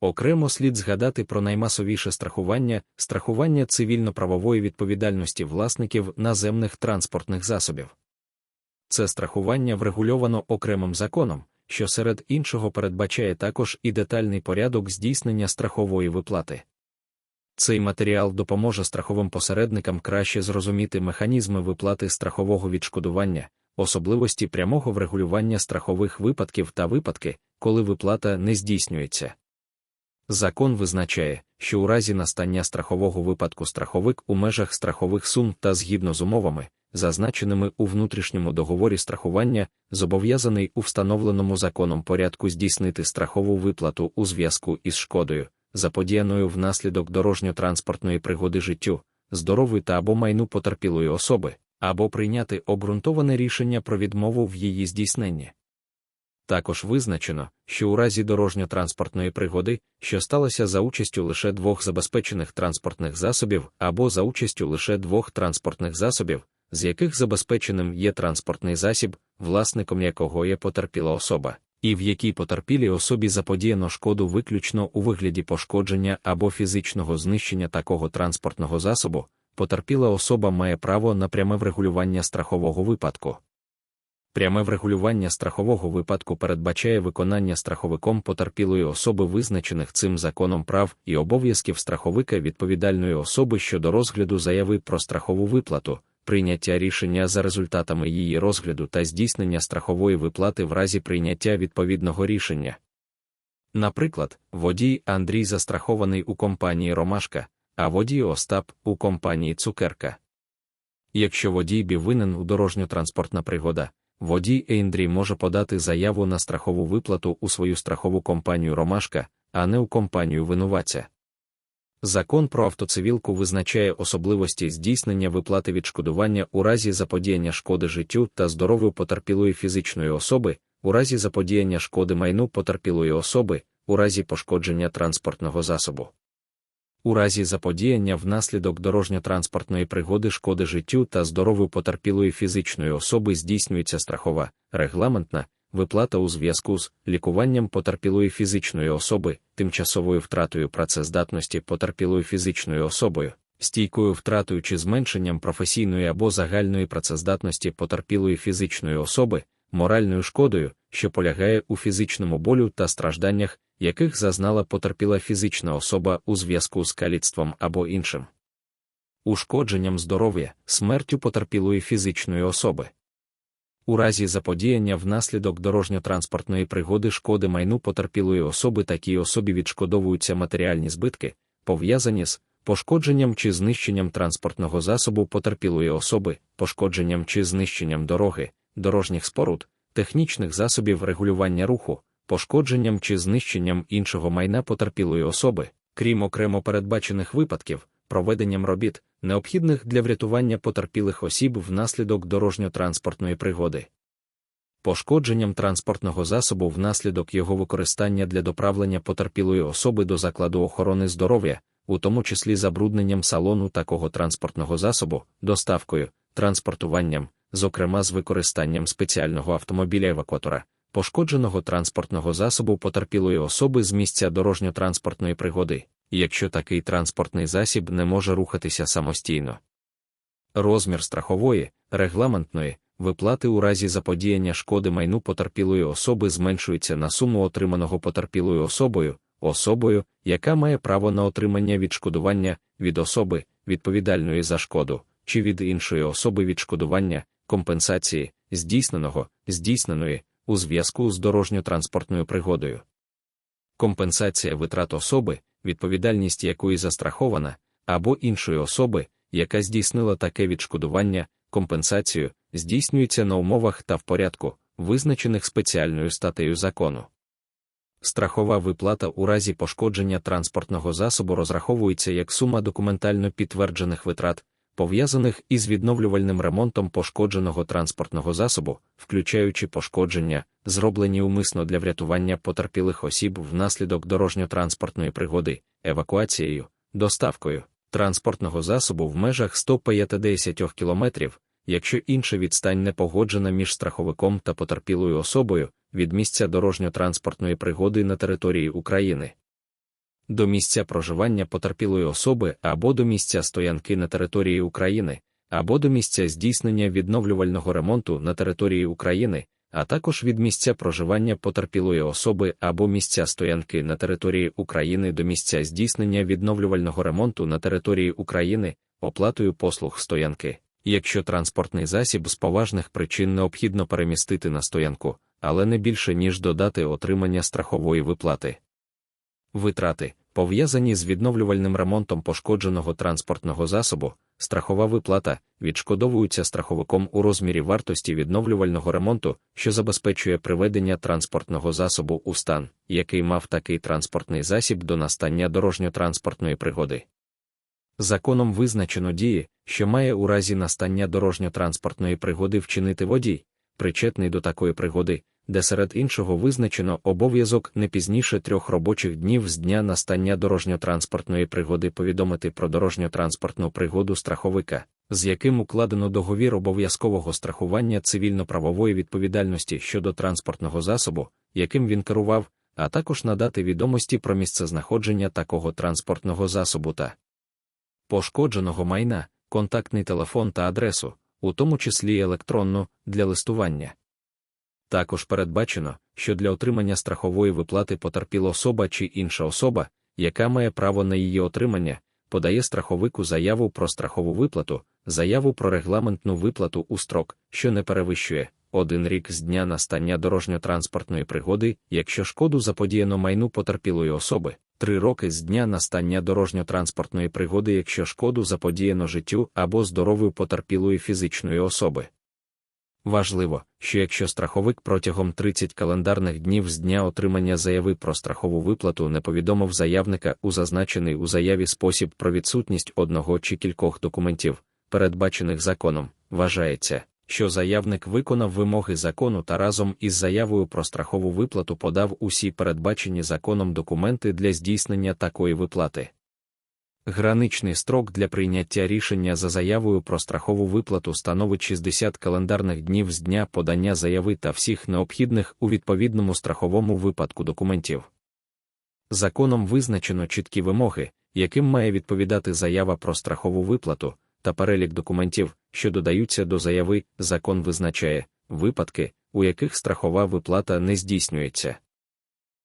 Окремо слід згадати про наймасовіше страхування, страхування цивільно-правової відповідальності власників наземних транспортних засобів. Це страхування врегульовано окремим законом, що серед іншого передбачає також і детальний порядок здійснення страхової виплати. Цей матеріал допоможе страховим посередникам краще зрозуміти механізми виплати страхового відшкодування, особливості прямого врегулювання страхових випадків та випадки, коли виплата не здійснюється. Закон визначає, що у разі настання страхового випадку страховик у межах страхових сум та згідно з умовами, зазначеними у внутрішньому договорі страхування, зобов'язаний у встановленому законом порядку здійснити страхову виплату у зв'язку із шкодою, заподіяною внаслідок дорожньо-транспортної пригоди життю, здоров'ю та або майну потерпілої особи, або прийняти обґрунтоване рішення про відмову в її здійсненні. Також визначено, що у разі дорожньо-транспортної пригоди, що сталося за участю лише двох забезпечених транспортних засобів або за участю лише двох транспортних засобів, з яких забезпеченим є транспортний засіб, власником якого є потерпіла особа, і в якій потерпілій особі заподіяно шкоду виключно у вигляді пошкодження або фізичного знищення такого транспортного засобу, потерпіла особа має право на пряме врегулювання страхового випадку. Пряме врегулювання страхового випадку передбачає виконання страховиком потерпілої особи визначених цим законом прав і обов'язків страховика відповідальної особи щодо розгляду заяви про страхову виплату, прийняття рішення за результатами її розгляду та здійснення страхової виплати в разі прийняття відповідного рішення. Наприклад, водій Андрій застрахований у компанії Ромашка, а водій Остап у компанії Цукерка. Якщо водій бі винен у дорожньо-транспортна пригода, водій Ейндрій може подати заяву на страхову виплату у свою страхову компанію Ромашка, а не у компанію винуватця. Закон про автоцивілку визначає особливості здійснення виплати відшкодування у разі заподіяння шкоди життю та здоров'ю потерпілої фізичної особи, у разі заподіяння шкоди майну потерпілої особи, у разі пошкодження транспортного засобу. У разі заподіяння внаслідок дорожньо-транспортної пригоди шкоди життю та здоров'ю потерпілої фізичної особи здійснюється страхова, регламентна, виплата у зв'язку з лікуванням потерпілої фізичної особи, тимчасовою втратою працездатності потерпілою фізичною особою, стійкою втратою чи зменшенням професійної або загальної працездатності потерпілої фізичної особи, моральною шкодою, що полягає у фізичному болю та стражданнях, яких зазнала потерпіла фізична особа у зв'язку з каліцтвом або іншим. Ушкодженням здоров'я, смертю потерпілої фізичної особи. У разі заподіяння внаслідок дорожньо-транспортної пригоди шкоди майну потерпілої особи такій особі відшкодовуються матеріальні збитки, пов'язані з пошкодженням чи знищенням транспортного засобу потерпілої особи, пошкодженням чи знищенням дороги, дорожніх споруд, технічних засобів регулювання руху, пошкодженням чи знищенням іншого майна потерпілої особи, крім окремо передбачених випадків, проведенням робіт, необхідних для врятування потерпілих осіб внаслідок дорожньо-транспортної пригоди. Пошкодженням транспортного засобу внаслідок його використання для доправлення потерпілої особи до закладу охорони здоров'я, у тому числі забрудненням салону такого транспортного засобу, доставкою, транспортуванням, зокрема з використанням спеціального автомобіля евакуатора, пошкодженого транспортного засобу потерпілої особи з місця дорожньо-транспортної пригоди, якщо такий транспортний засіб не може рухатися самостійно. Розмір страхової, регламентної, виплати у разі заподіяння шкоди майну потерпілої особи зменшується на суму отриманого потерпілою особою, особою, яка має право на отримання відшкодування від особи, відповідальної за шкоду, чи від іншої особи відшкодування, компенсації, здійсненого, здійсненої, у зв'язку з дорожньо-транспортною пригодою. Компенсація витрат особи, відповідальність якої застрахована, або іншої особи, яка здійснила таке відшкодування, компенсацію, здійснюється на умовах та в порядку, визначених спеціальною статтею закону. Страхова виплата у разі пошкодження транспортного засобу розраховується як сума документально підтверджених витрат, пов'язаних із відновлювальним ремонтом пошкодженого транспортного засобу, включаючи пошкодження, зроблені умисно для врятування потерпілих осіб внаслідок дорожньо-транспортної пригоди, евакуацією, доставкою транспортного засобу в межах 150 км, якщо інша відстань не погоджена між страховиком та потерпілою особою від місця дорожньо-транспортної пригоди на території України. До місця проживання потерпілої особи або до місця стоянки на території України, або до місця здійснення відновлювального ремонту на території України, а також від місця проживання потерпілої особи або місця стоянки на території України до місця здійснення відновлювального ремонту на території України, оплатою послуг стоянки. Якщо транспортний засіб з поважних причин необхідно перемістити на стоянку, але не більше ніж додати отримання страхової виплати. Витрати, пов'язані з відновлювальним ремонтом пошкодженого транспортного засобу, страхова виплата відшкодовуються страховиком у розмірі вартості відновлювального ремонту, що забезпечує приведення транспортного засобу у стан, який мав такий транспортний засіб до настання дорожньо-транспортної пригоди. Законом визначено дії, що має у разі настання дорожньо-транспортної пригоди вчинити водій, причетний до такої пригоди, де серед іншого визначено обов'язок не пізніше трьох робочих днів з дня настання дорожньо-транспортної пригоди повідомити про дорожньо-транспортну пригоду страховика, з яким укладено договір обов'язкового страхування цивільно-правової відповідальності щодо транспортного засобу, яким він керував, а також надати відомості про місцезнаходження такого транспортного засобу та пошкодженого майна, контактний телефон та адресу, у тому числі електронну, для листування. Також передбачено, що для отримання страхової виплати потерпіла особа чи інша особа, яка має право на її отримання, подає страховику заяву про страхову виплату, заяву про регламентну виплату у строк, що не перевищує один рік з дня настання дорожньо-транспортної пригоди, якщо шкоду заподіяно майну потерпілої особи, три роки з дня настання дорожньо-транспортної пригоди, якщо шкоду заподіяно життю або здоров'ю потерпілої фізичної особи. Важливо, що якщо страховик протягом 30 календарних днів з дня отримання заяви про страхову виплату не повідомив заявника у зазначений у заяві спосіб про відсутність одного чи кількох документів, передбачених законом, вважається, що заявник виконав вимоги закону та разом із заявою про страхову виплату подав усі передбачені законом документи для здійснення такої виплати. Граничний строк для прийняття рішення за заявою про страхову виплату становить 60 календарних днів з дня подання заяви та всіх необхідних у відповідному страховому випадку документів. Законом визначено чіткі вимоги, яким має відповідати заява про страхову виплату, та перелік документів, що додаються до заяви, закон визначає випадки, у яких страхова виплата не здійснюється.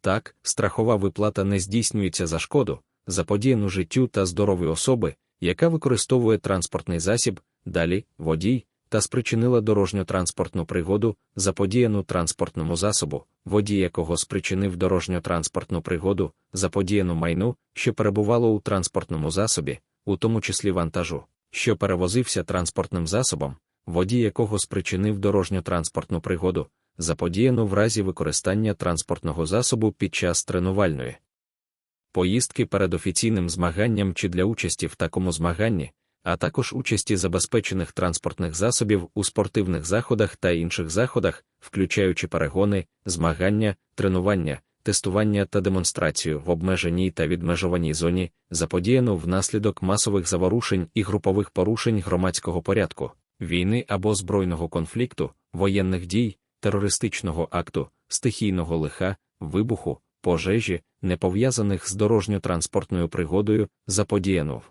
Так, страхова виплата не здійснюється за шкоду заподіяну життю та здоров'ю особи, яка використовує транспортний засіб, далі водій, та спричинила дорожньо-транспортну пригоду, заподіяну транспортному засобу, водій якого спричинив дорожньо-транспортну пригоду, заподіяну майну, що перебувало у транспортному засобі, у тому числі вантажу, що перевозився транспортним засобом, водій якого спричинив дорожньо-транспортну пригоду, заподіяну в разі використання транспортного засобу під час тренувальної поїздки перед офіційним змаганням чи для участі в такому змаганні, а також участі забезпечених транспортних засобів у спортивних заходах та інших заходах, включаючи перегони, змагання, тренування, тестування та демонстрацію в обмеженій та відмежованій зоні, заподіяну внаслідок масових заворушень і групових порушень громадського порядку, війни або збройного конфлікту, воєнних дій, терористичного акту, стихійного лиха, вибуху, пожежі, не пов'язаних з дорожньо-транспортною пригодою, заподіяну в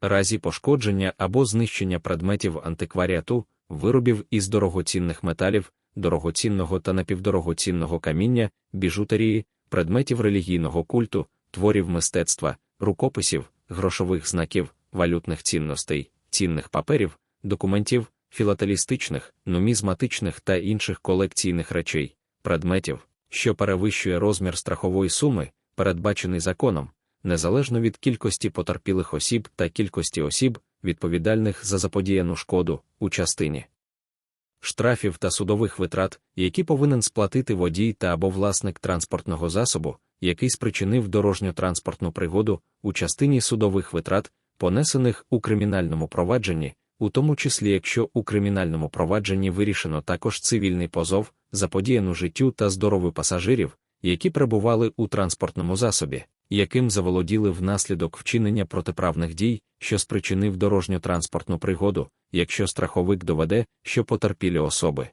разі пошкодження або знищення предметів антикваріату, виробів із дорогоцінних металів, дорогоцінного та напівдорогоцінного каміння, біжутерії, предметів релігійного культу, творів мистецтва, рукописів, грошових знаків, валютних цінностей, цінних паперів, документів, філателістичних, нумізматичних та інших колекційних речей, предметів, що перевищує розмір страхової суми, передбачений законом, незалежно від кількості потерпілих осіб та кількості осіб, відповідальних за заподіяну шкоду у частині штрафів та судових витрат, які повинен сплатити водій та або власник транспортного засобу, який спричинив дорожньо-транспортну пригоду у частині судових витрат, понесених у кримінальному провадженні, у тому числі якщо у кримінальному провадженні вирішено також цивільний позов, заподіяну життю та здоров'ю пасажирів, які перебували у транспортному засобі, яким заволоділи внаслідок вчинення протиправних дій, що спричинив дорожньо-транспортну пригоду, якщо страховик доведе, що потерпілі особи.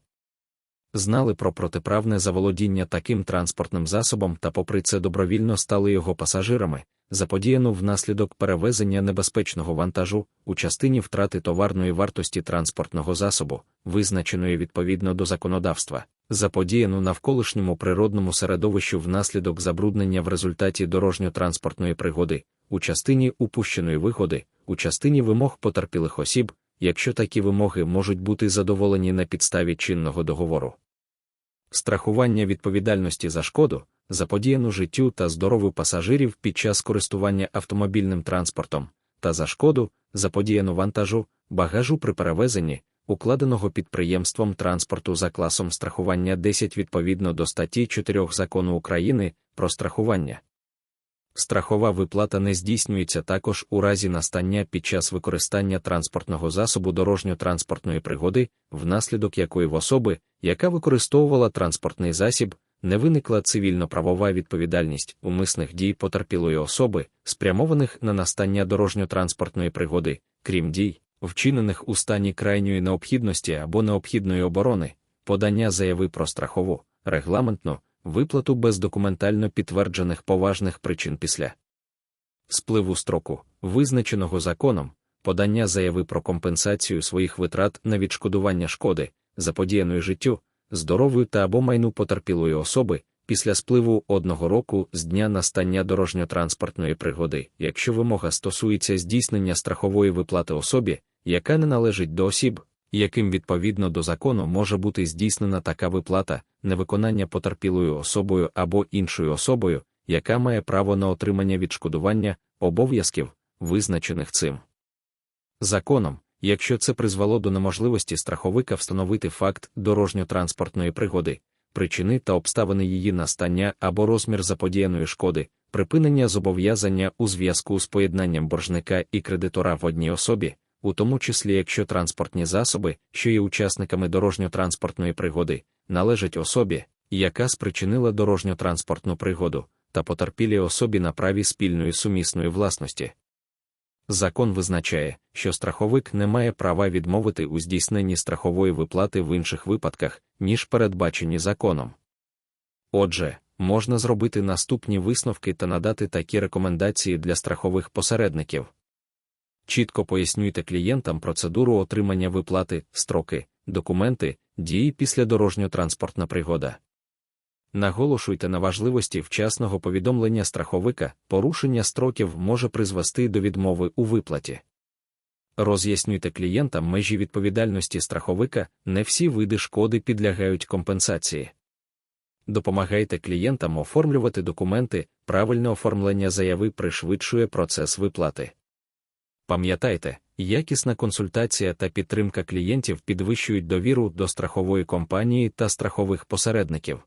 Знали про протиправне заволодіння таким транспортним засобом та, попри це, добровільно стали його пасажирами, заподіяну внаслідок перевезення небезпечного вантажу у частині втрати товарної вартості транспортного засобу, визначеної відповідно до законодавства, заподіяну навколишньому природному середовищу внаслідок забруднення в результаті дорожньо-транспортної пригоди, у частині упущеної вигоди, у частині вимог потерпілих осіб, якщо такі вимоги можуть бути задоволені на підставі чинного договору. Страхування відповідальності за шкоду, заподіяну життю та здоров'ю пасажирів під час користування автомобільним транспортом, та за шкоду, заподіяну вантажу, багажу при перевезенні, укладеного підприємством транспорту за класом страхування 10 відповідно до статті 4 закону України про страхування. Страхова виплата не здійснюється також у разі настання під час використання транспортного засобу дорожньо-транспортної пригоди, внаслідок якої в особи, яка використовувала транспортний засіб, не виникла цивільно-правова відповідальність умисних дій потерпілої особи, спрямованих на настання дорожньо-транспортної пригоди, крім дій, вчинених у стані крайньої необхідності або необхідної оборони, подання заяви про страхову, регламентну виплату без документально підтверджених поважних причин після спливу строку, визначеного законом, подання заяви про компенсацію своїх витрат на відшкодування шкоди, заподіяної життю, здоров'ю та або майну потерпілої особи після спливу одного року з дня настання дорожньо-транспортної пригоди, якщо вимога стосується здійснення страхової виплати особі, яка не належить до осіб, яким відповідно до закону може бути здійснена така виплата, невиконання потерпілою особою або іншою особою, яка має право на отримання відшкодування обов'язків, визначених цим законом, якщо це призвело до неможливості страховика встановити факт дорожньо-транспортної пригоди, причини та обставини її настання або розмір заподіяної шкоди, припинення зобов'язання у зв'язку з поєднанням боржника і кредитора в одній особі, у тому числі якщо транспортні засоби, що є учасниками дорожньо-транспортної пригоди, належать особі, яка спричинила дорожньо-транспортну пригоду, та потерпілій особі на праві спільної сумісної власності. Закон визначає, що страховик не має права відмовити у здійсненні страхової виплати в інших випадках, ніж передбачені законом. Отже, можна зробити наступні висновки та надати такі рекомендації для страхових посередників. Чітко пояснюйте клієнтам процедуру отримання виплати, строки, документи, дії після дорожньо-транспортна пригода. Наголошуйте на важливості вчасного повідомлення страховика, порушення строків може призвести до відмови у виплаті. Роз'яснюйте клієнтам межі відповідальності страховика, не всі види шкоди підлягають компенсації. Допомагайте клієнтам оформлювати документи, правильне оформлення заяви пришвидшує процес виплати. Пам'ятайте, якісна консультація та підтримка клієнтів підвищують довіру до страхової компанії та страхових посередників.